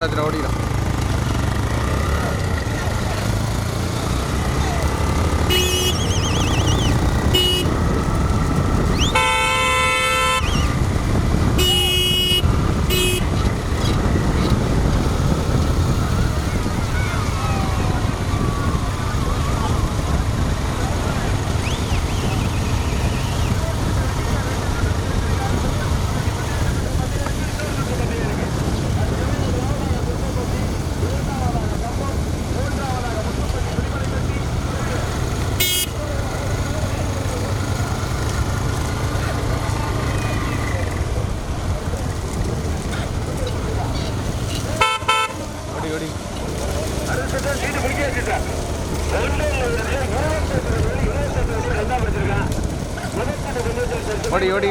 திராவிடம் ஓடிடும் ஓடி ஓடி ஓடி ஓடி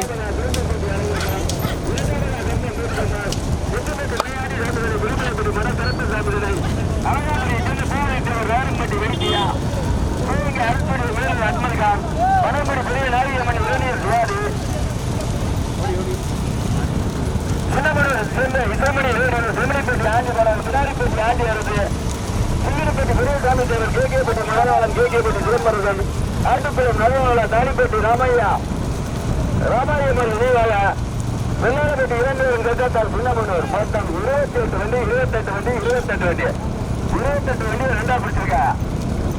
ஆட்டுக்குளம் நடுவாள தாடிப்பட்டி ராமையா. ராமாயம்மன் நினைவாக வெள்ளாரப்பட்டி இரண்டு கட்டாத்தால் சின்னமனூர் மொத்தம் இருபத்தி எட்டு வண்டி இருபத்தெட்டு வண்டி இருபத்தெட்டு வண்டி. இருபத்தெட்டு வண்டியை ரெண்டா பிடிச்சிருக்கா.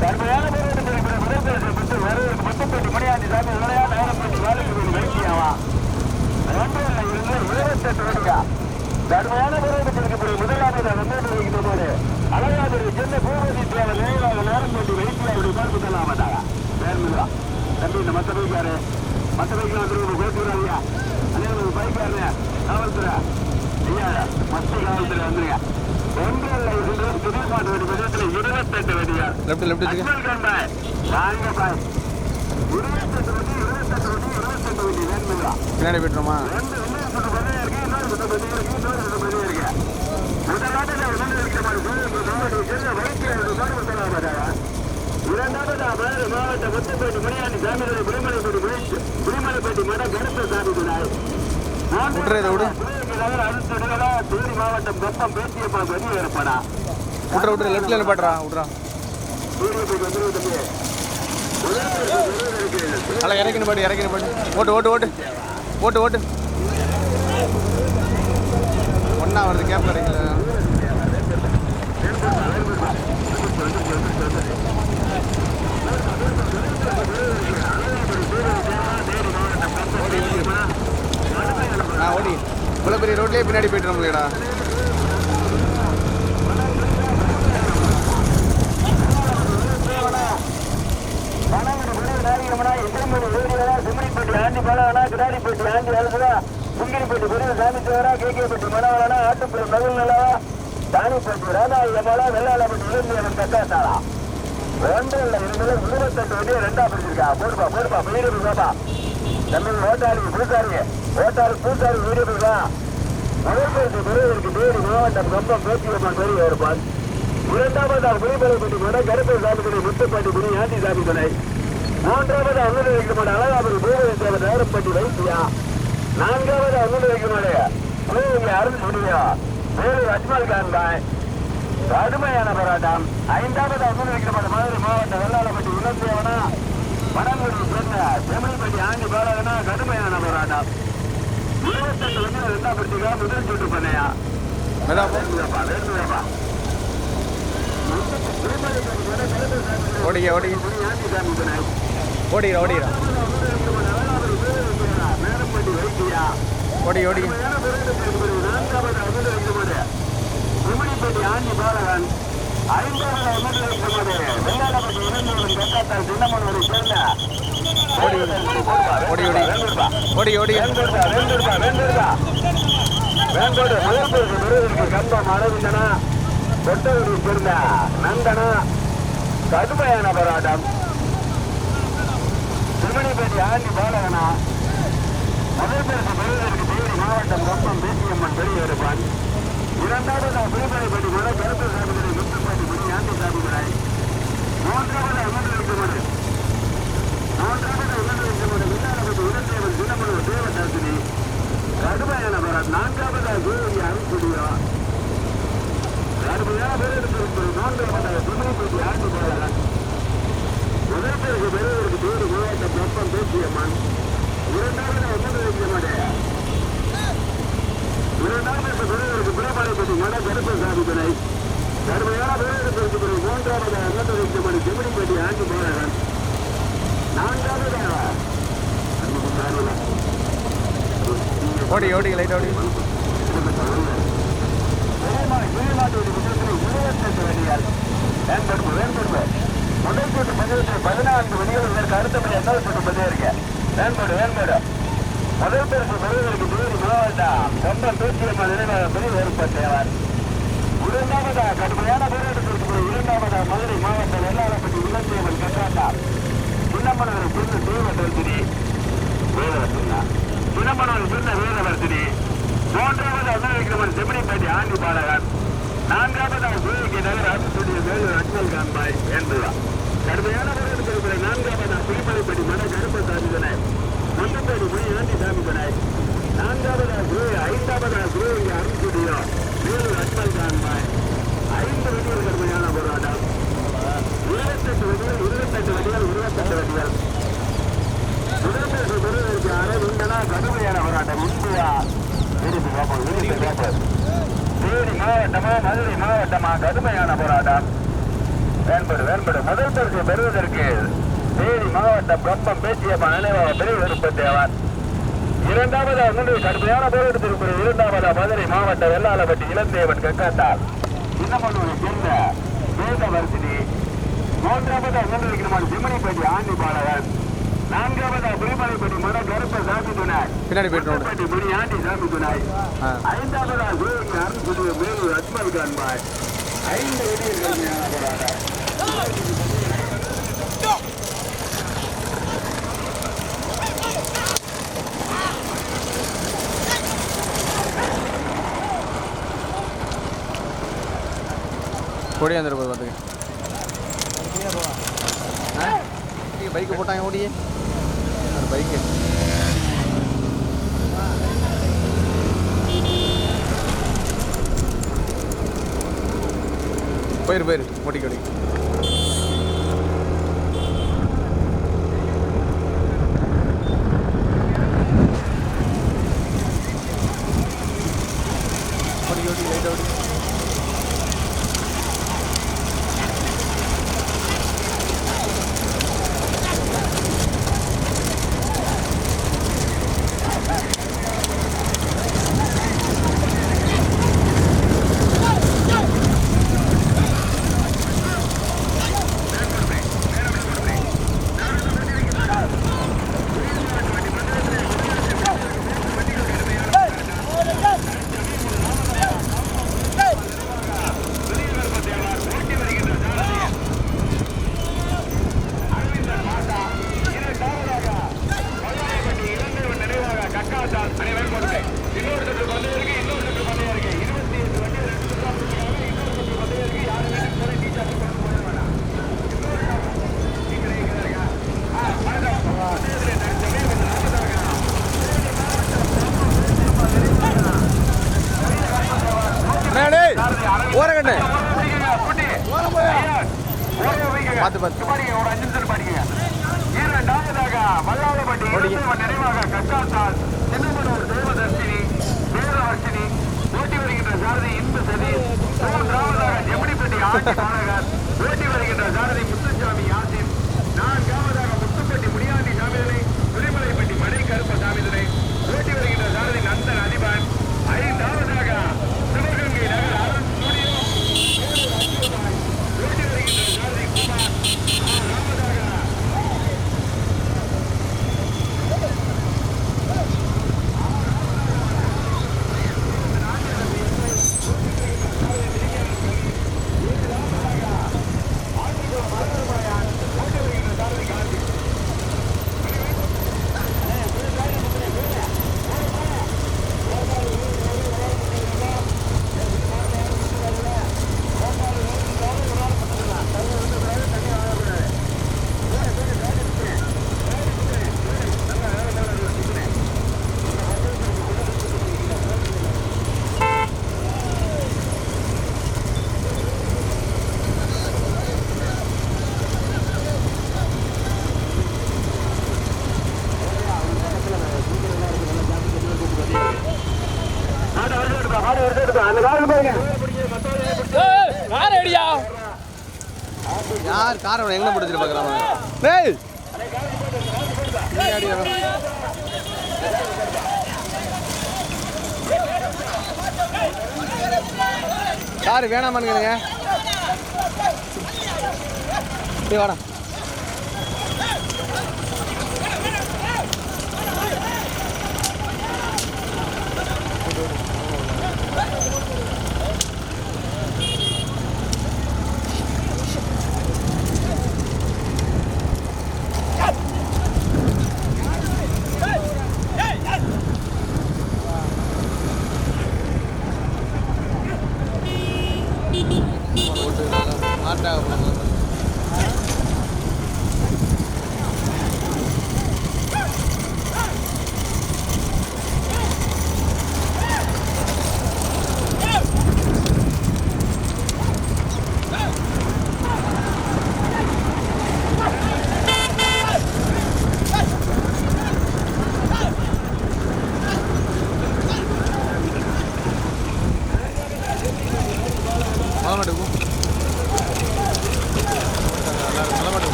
தன்மையான போராட்டத்தில் முதலமைச்சர் முதல் பரிசை பெற்று வருவதற்கு முத்துப்பட்டி மணியாண்டி சாமி விளையாட நேரப்பட்டி வேலைக்கு வைக்கியாவா ஒன்றில் இருந்து இருபத்தெட்டு வண்டியா தன்மையான போராட்டத்தில் இருக்கிற முதலாவது வந்து போது அழகாதுரை சின்ன பூபதி தேவர் நேரம் கொண்டு வைக்கியா இப்படி பார்த்து செல்லாம் மாட்டாங்க நேர்மையா தம்பி இந்த மத்த பைக்காரு மத்த பைக்கு வந்துருங்க பேசுகிறாங்க அண்ணே ஒரு பைக்காரு காவல்துறை ஐயா மத்த காவல்துறை வந்துருங்க ஒன்றில் இருந்து புதிய மாட்டு வண்டி பக்கத்தில் இருபத்தெட்டு வண்டியா லெஃப்ட் லெஃப்ட் பாய் வாங்க பாய் இருபத்தெட்டு வண்டி இருபத்தெட்டு நேர்மையா பின்னாடி போய்ட்டுருமா ரெண்டு இன்னொரு சுட்டு பதினே இருக்கு இன்னொரு சுட்டு பதினே இருக்கு இன்னொரு சுட்டு இருக்கு முதலாவது மாவட்ட முத்துப்பேட்டை மணியாண்டி சாமிகளை குடிமலைப்பேட்டை விழித்து குடிமலைப்பேட்டை மட கருத்த சாமி துணாய் விட்டுரு மாவட்டம் கொப்பம் பேசியப்பா பதிவு ஏற்படா விட்ற விட்ற லெஃப்ட்ல விட்றா ஓட்டு ஓட்டு ஓட்டு. ஓட்டு ஓட்டு. என்ன வருது? கேப் கிடைக்கல. ஆ ஓடி. இவ்வளோ பெரிய ரோட்லேயே பின்னாடி போயிட்டு நம்மளேடா பணங்கடி புள்ளி நாயகமனா எதிர்மணி ஊரியலா சிம்மடிப்பட்டி ஆண்டி பாலவனா கிடாடிப்பட்டி ஆண்டி அழுதுதா சுங்கிரிப்பட்டி புரிய சாமிச்சவரா கேகேப்பட்டி மணவளனா ஆட்டுப்புறம் நகுல் நல்லாவா தானிப்பட்டி ராதாயுதமாலா வெள்ளாளப்பட்டி இளைஞரன் தக்காத்தாளா ஒன்றில் இருந்தது இருபத்தெட்டு வண்டியை ரெண்டா பிடிச்சிருக்கா. போடுப்பா போடுப்பா வீடு போப்பா. தம்பி ஓட்டாளி பூசாரி ஓட்டாளி பூசாரி வீடு போடுவா முதல்வருக்கு குருவிற்கு தேடி மாவட்டம் கொப்பம் பேச்சியம்மன் பெரிய இருப்பான் இரண்டாவதாக குடிமலைப்பட்டி மட கருப்பை சாமிகளை முத்துப்பாட்டி குடி ஆண்டி சாமி துணை மூன்றாவது அண்ணன் வைக்கப்பட்ட அழகாபுரி பூமி தேவர் நேரப்பட்டி வைத்தியா. நான்காவது அண்ணன் வைக்கப்பட பூமி அருள் முடியா வேலூர் அஜ்மல் கான் பாய் கடுமையான போராட்டம். ஐந்தாவது அண்ணன் வைக்கப்பட்ட மதுரை மாவட்ட வெள்ளாளப்பட்டி இளந்தேவனா வடங்குடி சொன்ன செமலிப்பட்டி ஆண்டி பாலகனா கடுமையான போராட்டம். இருபத்தெட்டு வந்து ரெண்டாம் பட்டிக்கா முதல் சுற்று பண்ணையா? மெதா போ வேண்டுதப்பா வேண்டுதப்பா ஓடிக்க ஓடிக்க ஓடிக்கிறா ஓடிக்கிறா ஓடி ஓடிக்க ஓடி ஓடி. ஓடி ஓடி. ஓடி கடுமையான போராட்டம். திருமணிப்பேட்டை ஆண்டி பாலகனா முதல் பரிசு பெறுவதற்கு தேனி மாவட்டம் கொப்பம் பேசியம்மன் பெரிய இரண்டாவது நான் திருமணிப்பேட்டை முறை கருத்து சாமிகளை முத்துப்பாட்டி மணி ஆண்டி சாமிகளை மூன்றாவது அமர்ந்து வைக்கப்படு மூன்றாவது அமர்ந்து வைக்கப்படு விண்ணாரப்பட்டு உடன்தேவன் தினமனு தேவதாசினி கடுமையான போராட்டம் நான்காவது கோவி அருள்குடியோ கடுமையான பேர் இருக்கிற நான்காவது சிம்மிப்பட்டி ஆண்டு போகிறார் முதற்கு பெறுவதற்கு பேரு மாவட்ட பப்பம் பேச்சியம்மன் இரண்டாவது ஒன்பது வைக்கமாடே இரண்டாவது பெறுவதற்கு பிறப்பாளைப்பட்டி மட கருப்பசாமி துணை கடுமையான பேருக்கு பிறகு மூன்றாவது அன்னத வைக்கமணி செமிடிப்பட்டி ஆண்டு போகிறார் நான்காவது ஓடி ஓடி லைட் ஓடி. பதினான்கு வெளியூர்களுக்கு அடுத்தபடி என்ன சொல்லும்போதே இருக்கு வேண்பாடு வேண்பாடு முதல் பரிசு பெறுவதற்கு தேடி மாவட்டம் ரொம்ப பேச்சியம்மா நினைவாக பெரிய ஏற்பட்டவர் இரண்டாவதா கடுமையான போராட்டத்திற்கு இரண்டாவதா மதுரை மாவட்டம் வெள்ளாளப்பட்டி இளஞ்சேவன் கட்டாண்டார் சின்னமனவர் பிறந்த தேவதர்த்தினி வேதவர்த்தினா சின்னமனவர் பிறந்த வேதவர்த்தினி மூன்றாவது அண்ணன் செமினிப்பேட்டை ஆண்டி பாலகன். நான்காவதா சிவகங்கை நகர் அரசுடைய வேலூர் அஜ்மல் கான்பாய் என்பதா கடுமையான போராட்டத்திற்கு நான்காவதா புலிமலைப்பட்டி மன கருப்ப சாமிதனை மந்தப்பேடி முனி ஆண்டி சாமிதனை நான்காவதா குரு ஐந்தாவதா சிவகங்கை அருள்குடியோ வேலூர் ஐந்து வண்டிகள் கடுமையான போராட்டம். இருபத்தெட்டு வண்டிகள் இருபத்தெட்டு வண்டிகள் இருபத்தெட்டு வண்டிகள் முதலமைச்சர் பெறுவதற்கு அரவிந்தனா கடுமையான போராட்டம். இந்தியா திருப்பி பார்ப்போம் திருப்பி பார்ப்போம் தேனி மாவட்டமா மதுரை மாவட்டமா கடுமையான போராட்டம். வேண்படு வேண்படு. முதல் பரிசு பெறுவதற்கு தேனி மாவட்டம் கம்பம் பேச்சியம்மா நினைவாக பெரிய விருப்பத்தேவர் இரண்டாவது அங்கு கடுமையான போராட்டத்திற்கு இரண்டாவது மதுரை மாவட்டம் வெள்ளாளப்பட்டி இளந்தேவன் கக்காத்தார் சின்னமனூரை சேர்ந்த வேதவர்த்தினி மூன்றாவது அங்கு இருக்கிற ஜிம்மனிப்பட்டி ஆண்டி பாலகன் நான்காவது புலிமலைப்பட்டி மன கருப்ப சாமி துணை. பின்னாடி போயிட்டு முனி ஆண்டி சாமி துணை. ஆ. ஐந்தாவதா சிவகங்கை அரண்குடிய மேலூர் அஜ்மல் கான்பாய் ஐந்து வெளியில் கடுமையான போராட்டம். கொடி வந்துரு போய் பார்த்துக்க பைக்கு போட்டாங்க ஓடியே. ஒரு பைக்கு. போயிரு போயிரு. ஓடிக்க ஓடி யார் எங்கே பிடிச்சிட்டு பார்க்குறாங்க டேய். காரு வேணாமான்னு கேளுங்க. டேய் வாடா. daw.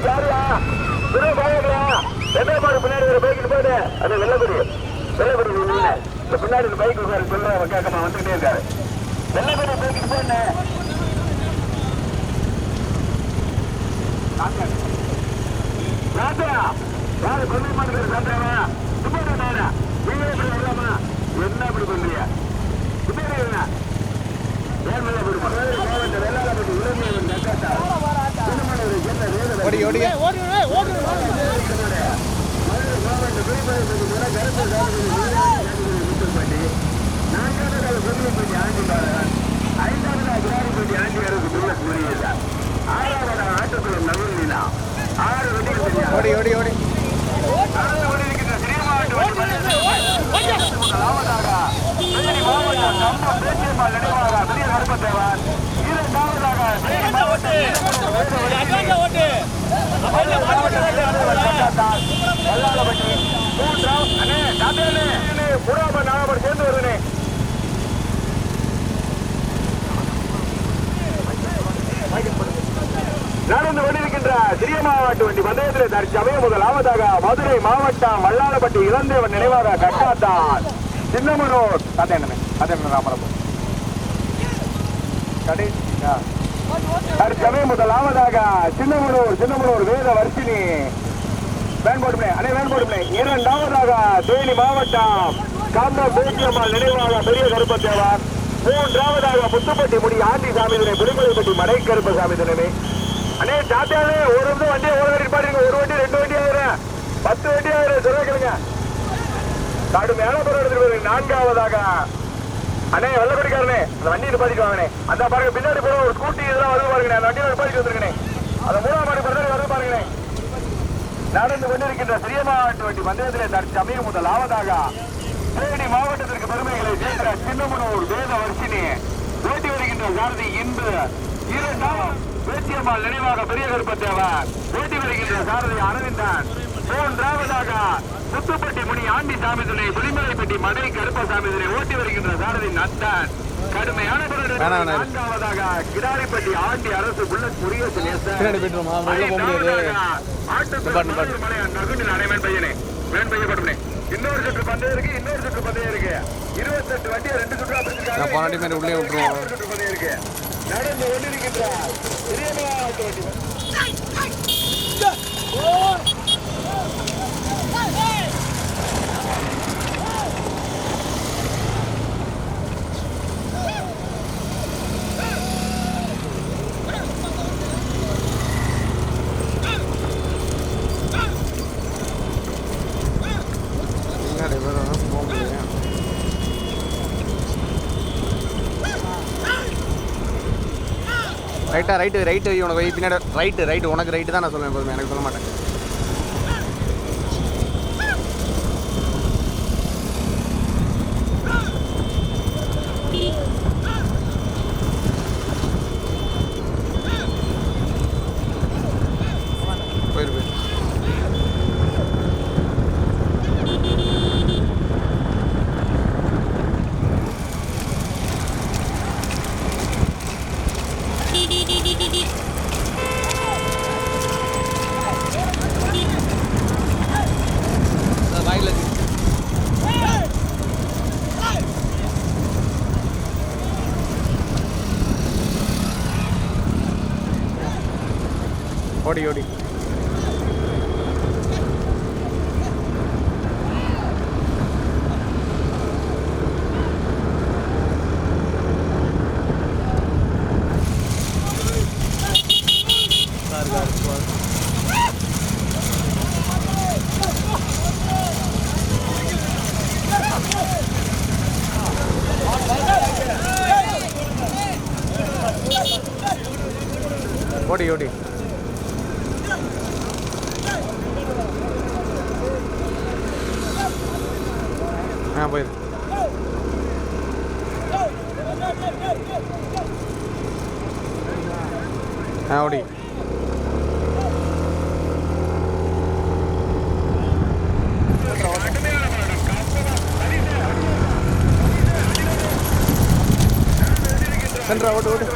யாருயா துணை பாயங்களா ரெண்டாவது மாடு பின்னாடி ஒரு பைக்கிட்டு போயிடு அது வெள்ளக்குடி. வெள்ளக்குடி நீங்க இந்த பின்னாடி பைக் உட்காரு சொல்ல கேட்கமா வந்துகிட்டே இருக்காரு. வெள்ளக்குடி போய்கிட்டு போயிடு ராஜா யாரு கொண்டு மாட்டேங்கிற சாப்பிடாமா சும்மா நானா நீங்க வரலாமா என்ன பண்றீங்க? இப்படி என்ன ஏன் மேல இப்படி ஓடி ஓடி ஓடி ஓடி சிறியமாவட்ட முதலாவதாக தேனி மாவட்டம் கம்பம் தேசியம்மாள் நினைவாக பெரிய கருப்பத்தேவன் இரண்டாவதாக தேனி வல்லாளப்பட்டி மூன்றாம் அண்ணே தாத்தே புறாம நாகப்பர் சேர்ந்து வருதுனே நடந்து கொண்டிருக்கின்ற சிறிய மாவட்ட வண்டி பந்தயத்தில் தற்சமயம் முதலாவதாக மதுரை மாவட்டம் வல்லாளப்பட்டி இளந்தேவன் நினைவாக கட்டாத்தான் சின்னமனூர் அதேனமே அதேன ராமரபு? கடைசியா? தற்சமயம் முதலாவதாக சின்னமனூர் சின்னமனூர் வேத வர்ஷினி. வேண்போடுமே அனை வேண்போடுமே இரண்டாவதாக தேனி மாவட்டம் காந்தம் பேச்சியம்மாள் நினைவாக பெரிய கருப்பத்தேவார். மூன்றாவதாக முத்துப்பட்டி முடி ஆண்டி சாமி சாமிதனை புலிமலைப்பட்டி மடை கருப்ப சாமிதனமே அண்ணே சாத்தியாலே ஒரு வந்து வண்டியை ஒரு வண்டி பாருங்க. ஒரு வண்டி ரெண்டு வண்டி ஆயிரம். பத்து வண்டி ஆயிரம். சொல்ல கேளுங்க. கடுமையான பொருள் எடுத்துட்டு நான்காவதாக அண்ணே வெள்ளப்படிக்காரனே அந்த வண்டி நிப்பாட்டிட்டு வாங்கண்ணே. அந்த பாருங்க பின்னாடி போற ஒரு ஸ்கூட்டி இதெல்லாம் வருது பாருங்க அந்த வண்டியில நிப்பாட்டிட்டு வந்துருக்கேன் அந்த மூணாம் மாடி பிறகு வருது பாருங்கண்ணே. நடந்து கொண்டிருக்கின்ற சிறிய மாவட்ட வண்டி பந்தயத்திலே தற்சமயம் முதலாவதாக தேனி மாவட்டத்திற்கு பெருமைகளை சேர்க்கிற சின்னமனூர் வேத வர்ஷினி. ஓட்டி வருகின்ற சாரதி இன்று இரண்டாம் பேச்சியம்மாள் நினைவாக பெரிய கருப்பத்தேவர் ஓட்டி வருகின்ற சாரதி அரவிந்தான். மூன்றாவதாக முத்துப்பட்டி முனி ஆண்டி சாமிதுரை புலிமலைப்பட்டி மடை கருப்ப சாமிதுரை ஓட்டி வருகின்ற சாரதி நத்தன் கடுமையான. நான்காவதாக கிடாரிப்பட்டி ஆண்டி அரசு புல்லட் போயிட்டு வாமா, உள்ள போக முடியாது. நிப்பாட்டு, நிப்பாட்டு. இன்னொரு சுற்று பந்தயம் இருக்கு இன்னொரு சுற்று பந்தயம் இருக்கு. இருபத்தெட்டு வண்டியை ரெண்டு சுற்றா மாதிரி உள்ளே விட்டுருவோம். சுற்று பந்தயம் இருக்கு. நடந்து கொண்டிருக்கின்ற பெரியமாவட்ட வண்டி பின்னாடி வரும் போக முடியும் கரெக்டாக ரைட்டு ரைட்டு உனக்கு வை பின்னாடி ரைட்டு ரைட்டு உனக்கு ரைட்டு தான் நான் சொல்லுவேன் எனக்கு சொல்ல மாட்டேன். ஓடி ஓடி ஓடி ஓடி ஆ போயிரு ஆ ஓடி சென்ட்ரா ஓட்டு ஓட்டு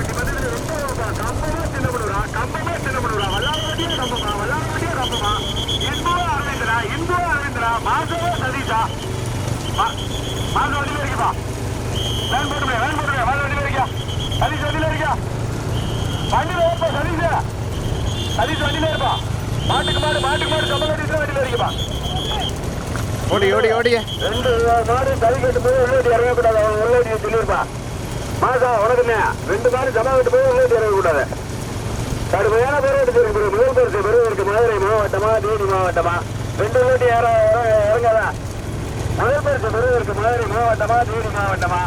மாட்டுக்கு மாடு மாட்டுக்கு மாடு சம்பளம் வண்டியில இருக்குப்பா ஓடி ஓடி. ஓடிய ரெண்டு மாடு தறி கட்டு போய் உள்ளோட்டி இறங்கக்கூடாது. உனக்குமே ரெண்டு மாதிரி ஜமா விட்டு போய் உள்ளோட்டி இறங்கக்கூடாது கடுமையான பேர் இருக்கிற முதல் பரிசு பெறுவதற்கு மதுரை மாவட்டமா தேனி மாவட்டமா? ரெண்டு கோடி இற இறங்காதா முதல் பரிசு பெறுவதற்கு மதுரை மாவட்டமா தேனி மாவட்டமா?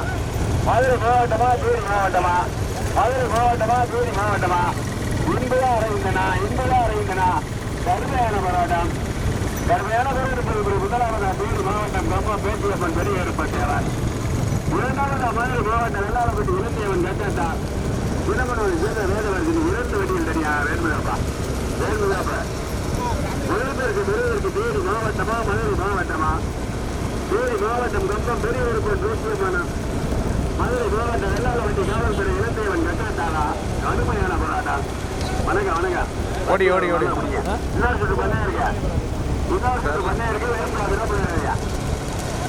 மதுரை மாவட்டமா தேனி மாவட்டமா? மதுரை மாவட்டமா தேனி மாவட்டமா? இன்பதா அறைந்தனா இன்பதா அறைந்தனா கடுமையான போராட்டம். கடுமையான போராட்டம் முதலாவது தேனி மாவட்டம் ரொம்ப பேச்சியப்பன் பெரிய ஏற்பட்டவர் இரண்டாவது மதுரை மாவட்டம் வெள்ளாளப்பட்டி இலக்கியவன் கட்டத்தா குணமனோடு சேர்ந்த வேதவர்க்கு இரண்டு வண்டியில் தனியா வேண்முதாப்பா வேண்முதாப்பா முதலமைச்சருக்கு பெறுவதற்கு தேனி மாவட்டமா மதுரை மாவட்டமா தேனி மாவட்டம் கம்பம் பெரியவருக்கு ஜோசியமானம் மதுரை மாவட்டம் வெள்ளாளப்பட்டி காவல்துறை இலக்கியவன் கட்டத்தாளா கடுமையான போராட்டம் வணக்கம் வணக்கம் ஓடி, ஓடி, ஓடி. இன்னொரு சுற்று பண்ணே இருக்கா? இன்னொரு சுற்று பண்ணே? இருக்கு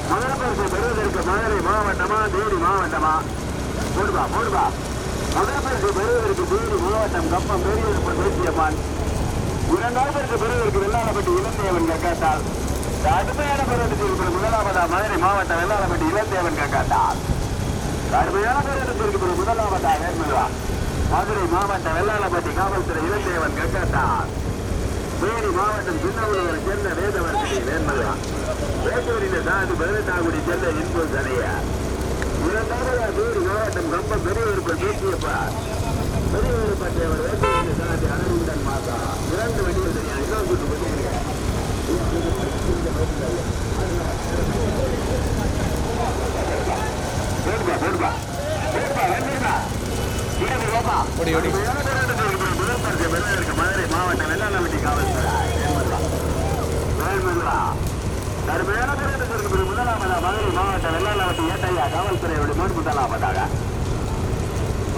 பண்ணுறியா முதலமைச்சருக்கு பெறுவதற்கு மதுரை மாவட்டமா தேனி மாவட்டமா? போடுவா போடுவா. முதலமைச்சருக்கு பெறுவதற்கு தேனி மாவட்டம் கம்பம் பெரியவர்கள் தேசியம்மான். இரண்டாவதற்கு பெறுவதற்கு வெள்ளாளப்பட்டி இளந்தேவன் கக்காத்தால் கடுமையான போராட்டத்திற்கு முதலாவதா மதுரை மாவட்டம் வெள்ளாளப்பட்டி இளந்தேவன் கக்காத்தால் கடுமையான போராட்டத்திற்கு முதலாவதா வேண்முதா மதுரை மாவட்டம் வெள்ளாளப்பட்டி காவல்துறை இளந்தேவன் கக்காத்தால் தேனி மாவட்டம் சின்னவனூரை சேர்ந்த வேதவர்த்தி வேண்மதுரா வேட்டூரில் சாதி பதினெட்டாங்குடி சேர்ந்த இன்பு சனையா. இரண்டாவது தேனி மாவட்டம் கம்பம் பெரியவருக்கு பேசியப்பா. பெரியவர் பற்றியவர் வேட்டூரில் சாதி அனருந்தன் மாதா இரண்டு வண்டிகள் வந்துருப்பா இருபது ரூபா ஓடி ஓடி. மதுரை மாவட்டம் வெள்ளாளப்பட்டி காவல்துறை வேல்முருகா கடுமையான போராட்டத்திற்கு முதலாவதா மதுரை மாவட்டம் வெள்ளாளப்பட்டி ஏட்டையா காவல்துறையோட முன் முதலாவதாக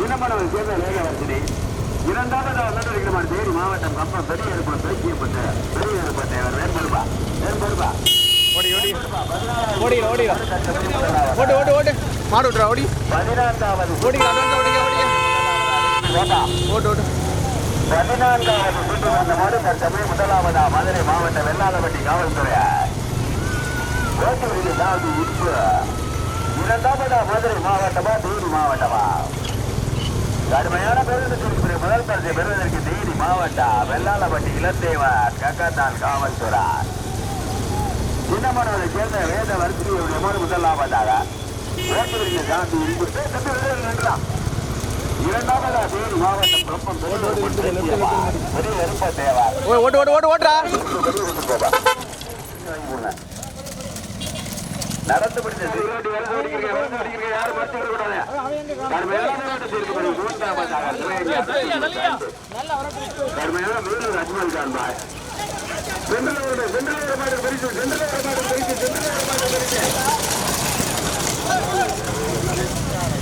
இனமனவர் சேர்ந்த வேகவர்த்தினி இரண்டாவது நடவடிக்கை தேனி மாவட்டம் கம்பம் பெரிய ஏற்பாடு பேசியப்பட்ட பெரிய ஏற்பாட்டவர் வேல்முருகா வேல்முருகா ஓடி. ஓடி ஓடி ஓடி ஓட்டு ஓட்டு ஓட்டு மாடு ஓடி பதினான்காவது ஓடி ஓடிங்க ஓட்டா ஓட்டு ஓட்டு. பதினான்காவது சுற்று வந்த தற்சமயம் முதலாவதா மதுரை மாவட்ட வெள்ளாளப்பட்டி காவல்துறை ஓட்டுநருக்கு சாதி இன்பு இரண்டாவதா மதுரை மாவட்டமா தேனி மாவட்டமா கடுமையான பேருந்து முதல் பரிசை பெறுவதற்கு தேனி மாவட்டம் வெள்ளாளப்பட்டி இளத்தேவர் கக்கத்தான் காவல்துறை சின்னமனோரை சேர்ந்த வேத வரிசையுடைய முதலாவதாக ஓட்டுநருக்கு சாதி இன்பு நின்றான் இரண்டாவது மாவட்டம் பிரப்பம் தேவா ஓட்டு ஓட்டு ஓட்டு ஓட்டுறா நடந்து பிடிச்ச வலது அடிக்கிறீங்க வலது அடிக்கிறீங்க யாரும் மறுத்து விட கூடாது கடுமையான போராட்டம் செய்து கடுமையான அஜ்மல் கான் பாய் மாடு பரிசு மாடு பரிசு மாடு பரிசு